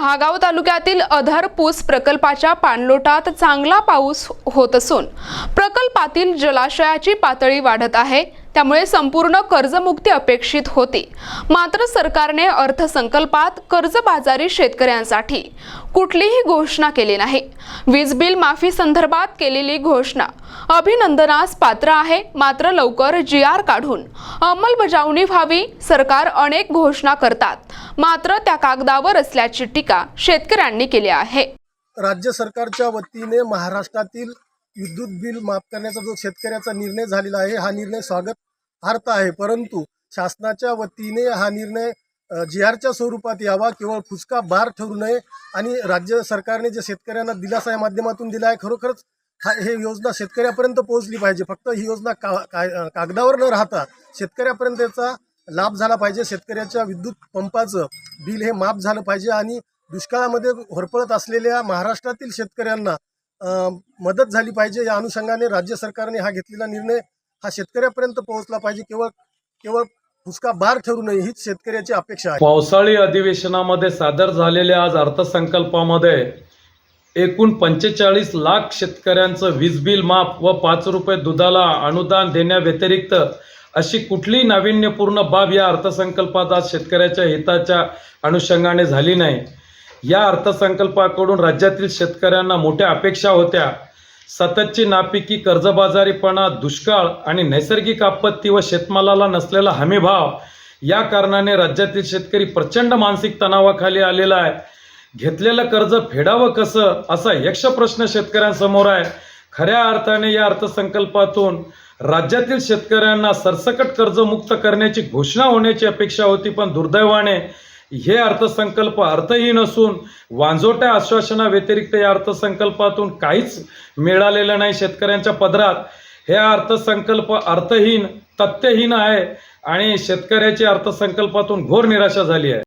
महागाव तालुक्यातील अधरपूस प्रकल्पाच्या पाणलोटात चांगला पाऊस होत असून प्रकल्पातील जलाशयाची पातळी वाढत आहे. त्यामुळे संपूर्ण कर्जमुक्ती अपेक्षित होती. मात्र सरकारने अर्थसंकल्पात कर्जबाजारी शेतकऱ्यांसाठी कुठलीही घोषणा केली नाही. वीज बिल माफी संदर्भात केलेली घोषणा. अभिनंदनास पात्र आहे मात्र लवकर जी आर काढून. अंमलबजावणी व्हावी सरकार अनेक घोषणा करतात. मात्र त्या कागदावर असल्याची टीका शेतकऱ्यांनी केली आहे. राज्य सरकारच्या वतीने महाराष्ट्रातील विद्युत बिल माफ करण्याचा जो शेतकऱ्याचा निर्णय झालेला आहे हा निर्णय स्वागत अर्थ आहे. परंतु शासनाच्या वतीने हा निर्णय जी आरच्या स्वरूपात यावा केवळ फुसका बार ठरू नये आणि राज्य सरकारने जे शेतकऱ्यांना दिलासा या माध्यमातून दिला आहे खरोखरच हा हे योजना शेतकऱ्यापर्यंत पोहोचली पाहिजे. फक्त ही योजना का का कागदावर न राहता शेतकऱ्यापर्यंत लाभ झाला पाहिजे. शेतकऱ्याच्या विद्युत पंपाचं बिल हे माफ झालं पाहिजे आणि दुष्काळामध्ये होरपळत असलेल्या महाराष्ट्रातील शेतकऱ्यांना मदत झाली पाहिजे. या अनुषंगाने राज्य सरकारने हा घेतलेला निर्णय हा शेतकऱ्यापर्यंत पोहोचला पाहिजे. केवळ केवळ हुसका बार ठरू नये हीच शेतकऱ्याची अपेक्षा आहे. पावसाळी अधिवेशनामध्ये सादर झालेल्या आज अर्थसंकल्पामध्ये एकूण पंचेचाळीस लाख शेतकऱ्यांचं वीज बिल माफ व पाच रुपये दुधाला अनुदान देण्याव्यतिरिक्त अशी कुठलीही नाविन्यपूर्ण बाब या अर्थसंकल्पात आज शेतकऱ्याच्या हिताच्या अनुषंगाने झाली नाही. या अर्थसंकल्पाकडून राज्यातील शेतकऱ्यांना मोठ्या अपेक्षा होत्या. सततची नापिकी कर्जबाजारीपणा दुष्काळ आणि नैसर्गिक आपत्ती व शेतमालाला नसलेला हमीभाव या कारणाने राज्यातील शेतकरी प्रचंड मानसिक तणावाखाली आलेला आहे. घेतलेलं कर्ज फेडावं कसं? असा यक्ष प्रश्न शेतकऱ्यांसमोर आहे. खऱ्या अर्थाने या अर्थसंकल्पातून राज्यातील शेतकऱ्यांना सरसकट कर्जमुक्त करण्याची घोषणा होण्याची अपेक्षा होती पण दुर्दैवाने हे अर्थसंकल्प अर्थहीन असून वांजोट्या आश्वासनाव्यतिरिक्त या अर्थसंकल्पातून काहीच मिळालेलं नाही. शेतकऱ्यांच्या पदरात हे अर्थसंकल्प अर्थहीन तथ्यहीन आहे आणि शेतकऱ्याची अर्थसंकल्पातून घोर निराशा झाली आहे.